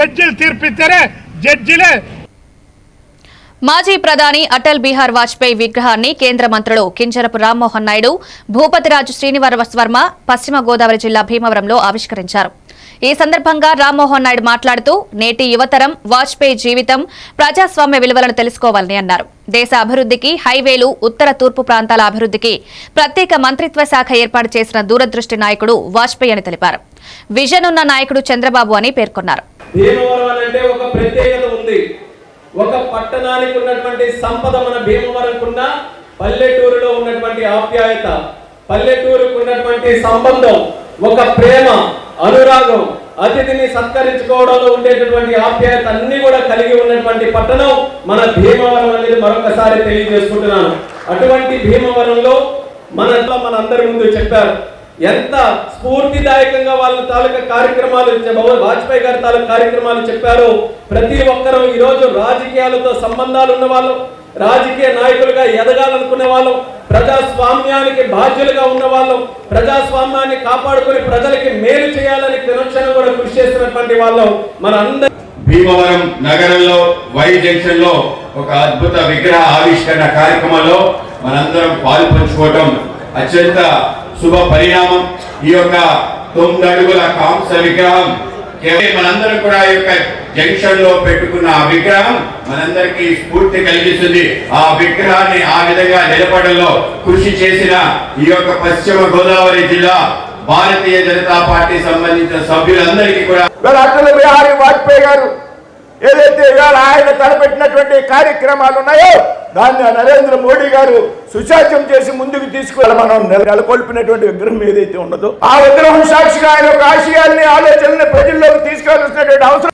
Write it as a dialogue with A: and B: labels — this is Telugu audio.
A: జడ్జిలు తీర్పిస్తారే జడ్జిలే.
B: మాజీ ప్రధాని అటల్ బిహార్ వాజ్పేయి విగ్రహాన్ని కేంద్ర మంత్రులు కింజరపు రామ్మోహన్ నాయుడు భూపతిరాజు శ్రీనివాస వర్మ పశ్చిమ గోదావరి జిల్లా భీమవరంలో ఆవిష్కరించారు. ఈ సందర్భంగా రామ్మోహన్ నాయుడు మాట్లాడుతూ నేటి యువతరం వాజ్పేయి జీవితం ప్రజాస్వామ్య విలువలను తెలుసుకోవాలని అన్నారు. దేశ అభివృద్ధికి హైవేలు ఉత్తర తూర్పు ప్రాంతాల అభివృద్ధికి ప్రత్యేక మంత్రిత్వ శాఖ ఏర్పాటు చేసిన దూరదృష్టి నాయకుడు వాజ్పేయి అని తెలిపారు. విజన్ ఉన్న నాయకుడు చంద్రబాబు అని పేర్కొన్నారు.
C: భీమవరం అని అంటే ఒక ప్రత్యేకత ఉంది. ఒక పట్టణానికి ఉన్నటువంటి సంపద మన భీమవరంకున్న పల్లెటూరులో ఉన్నటువంటి ఆప్యాయత పల్లెటూరుకు ఉన్నటువంటి సంబంధం ఒక ప్రేమ అనురాగం అతిథిని సత్కరించుకోవడంలో ఉండేటటువంటి ఆప్యాయత అన్ని కూడా కలిగి ఉన్నటువంటి పట్టణం మన భీమవరం అనేది మరొకసారి తెలియజేసుకుంటున్నాను. అటువంటి భీమవరంలో మన మన అందరి ముందు చెప్పారు ఎంత స్ఫూర్తిదాయకంగా వాళ్ళ తాలూకా కార్యక్రమాలు వాజ్పేయి గారి తాలూకా కార్యక్రమాలు చెప్పారో ప్రతి ఒక్కరూ ఈరోజు రాజకీయాలతో సంబంధాలు ఉన్న వాళ్ళు రాజకీయ నాయకులుగా ఎదగాలనుకునే వాళ్ళు ప్రజాస్వామ్యానికి బాధ్యులుగా ఉన్న వాళ్ళం ప్రజాస్వామ్యాన్ని కాపాడుకొని ప్రజలకి మేలు చేయాలని క్షణం కూడా కృషి చేసినటువంటి వాళ్ళు మన అందరి
D: భీమవరం నగరంలో వై జంక్షన్లో ఒక అద్భుత విగ్రహ ఆవిష్కరణ కార్యక్రమంలో మనందరం పాలు పంచుకోవటం అత్యంత శుభ పరిణామం. ఈ యొక్క తొమ్మిది అడుగుల కాంస విగ్రహం. కేవలం మనందరం కూడా ఈ యొక్క జంక్షన్లో పెట్టుకున్న ఆ విగ్రహం మనందరికీ స్ఫూర్తి కలిగిస్తుంది. ఆ విగ్రహాన్ని ఆ విధంగా నిలబడంలో కృషి చేసిన ఈ యొక్క పశ్చిమ గోదావరి జిల్లా భారతీయ జనతా పార్టీ సంబంధించిన సభ్యులందరికీ కూడా
E: అటల్ బిహారీ వాజ్పేయి గారు ఏదైతే ఇవాళ ఆయన తలపెట్టినటువంటి కార్యక్రమాలు ఉన్నాయో దాన్ని నరేంద్ర మోడీ గారు సుశాస్యం చేసి ముందుకు తీసుకువెళ్ళ మనం నెలకొల్పినటువంటి విగ్రహం ఏదైతే ఉన్నదో ఆ విగ్రహం సాక్షిగా ఆయన యొక్క ఆశయాల్ని ఆలోచనల్ని ప్రజల్లోకి తీసుకెళ్ళాల్సినటువంటి అవసరం